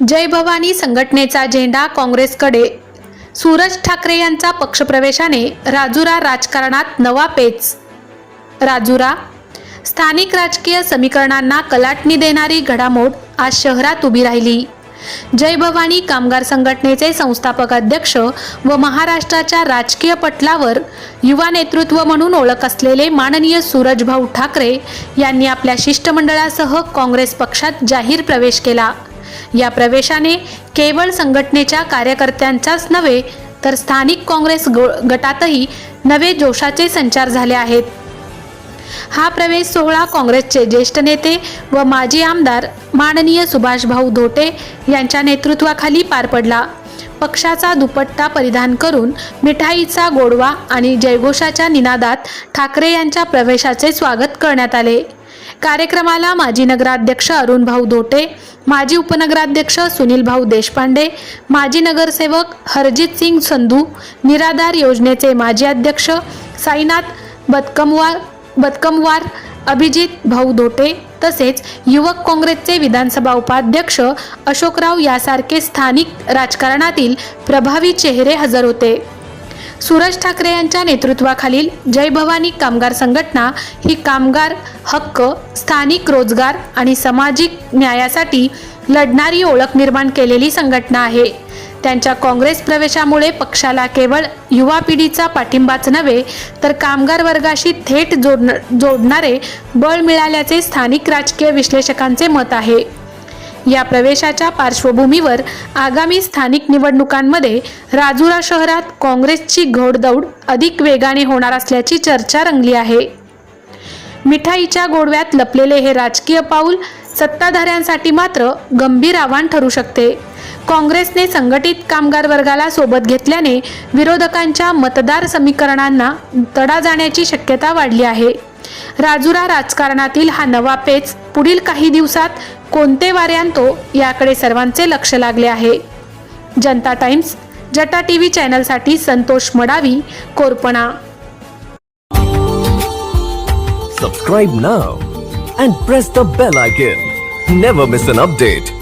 जय भवानी संघटनेचा झेंडा काँग्रेसकडे. सूरज ठाकरे यांचा पक्षप्रवेशाने राजुरा राजकारणात नवा पेच. राजुरा स्थानिक राजकीय समीकरणांना कलाटणी देणारी घडामोड आज शहरात उभी राहिली. जय भवानी कामगार संघटनेचे संस्थापक अध्यक्ष व महाराष्ट्राच्या राजकीय पटलावर युवा नेतृत्व म्हणून ओळख असलेले माननीय सूरजभाऊ ठाकरे यांनी आपल्या शिष्टमंडळासह काँग्रेस पक्षात जाहीर प्रवेश केला. या प्रवेशाने केवळ संघटनेच्या कार्यकर्त्यांचाच नव्हे तर स्थानिक काँग्रेस गो- गटातही नवे जोशाचे संचार झाले आहेत. हा प्रवेश सोहळा काँग्रेसचे ज्येष्ठ नेते व माजी आमदार माननीय सुभाषभाऊ धोटे यांच्या नेतृत्वाखाली पार पडला. पक्षाचा दुपट्टा परिधान करून मिठाईचा गोडवा आणि जयघोषाच्या निनादात ठाकरे यांच्या प्रवेशाचे स्वागत करण्यात आले. कार्यक्रमाला माजी नगराध्यक्ष अरुण भाऊ धोटे माजी उपनगराध्यक्ष सुनील भाऊ देशपांडे माजी नगरसेवक हरजित सिंग संधू निराधार योजनेचे माजी अध्यक्ष साईनाथ बदकमवार बदकमवार अभिजित भाऊ धोटे तसेच युवक काँग्रेसचे विधानसभा उपाध्यक्ष अशोकराव यासारखे स्थानिक राजकारणातील प्रभावी चेहरे हजर होते. सूरज ठाकरे यांच्या नेतृत्वाखालील जय भवानी कामगार संघटना ही कामगार हक्क स्थानिक रोजगार आणि सामाजिक न्यायासाठी लढणारी ओळख निर्माण केलेली संघटना आहे. त्यांच्या काँग्रेस प्रवेशामुळे पक्षाला केवळ युवा पिढीचा पाठिंबाच नव्हे तर कामगार वर्गाशी थेट जोडण जोडणारे बळ मिळाल्याचे स्थानिक राजकीय विश्लेषकांचे मत आहे. या प्रवेशाच्या पार्श्वभूमीवर आगामी स्थानिक निवडणुकांमध्ये राजुरा शहरात काँग्रेसची घोडदौड अधिक वेगाने होणार असल्याची चर्चा रंगली आहे. मिठाईच्या गोडव्यात लपलेले हे राजकीय पाऊल सत्ताधाऱ्यांसाठी मात्र गंभीर आव्हान ठरू शकते. काँग्रेसने संघटित कामगार वर्गाला सोबत घेतल्याने विरोधकांच्या मतदार समीकरणांना तडा जाण्याची शक्यता वाढली आहे. राजुरा राजकारणातील हा नवा पेच पुढील काही दिवसात कोणते वारे आणतो याकडे सर्वांचे लक्ष लागले आहे. जनता टाइम्स जटा T V चॅनलसाठी Santosh Madavi Korpana. Subscribe now and press the bell icon never miss an update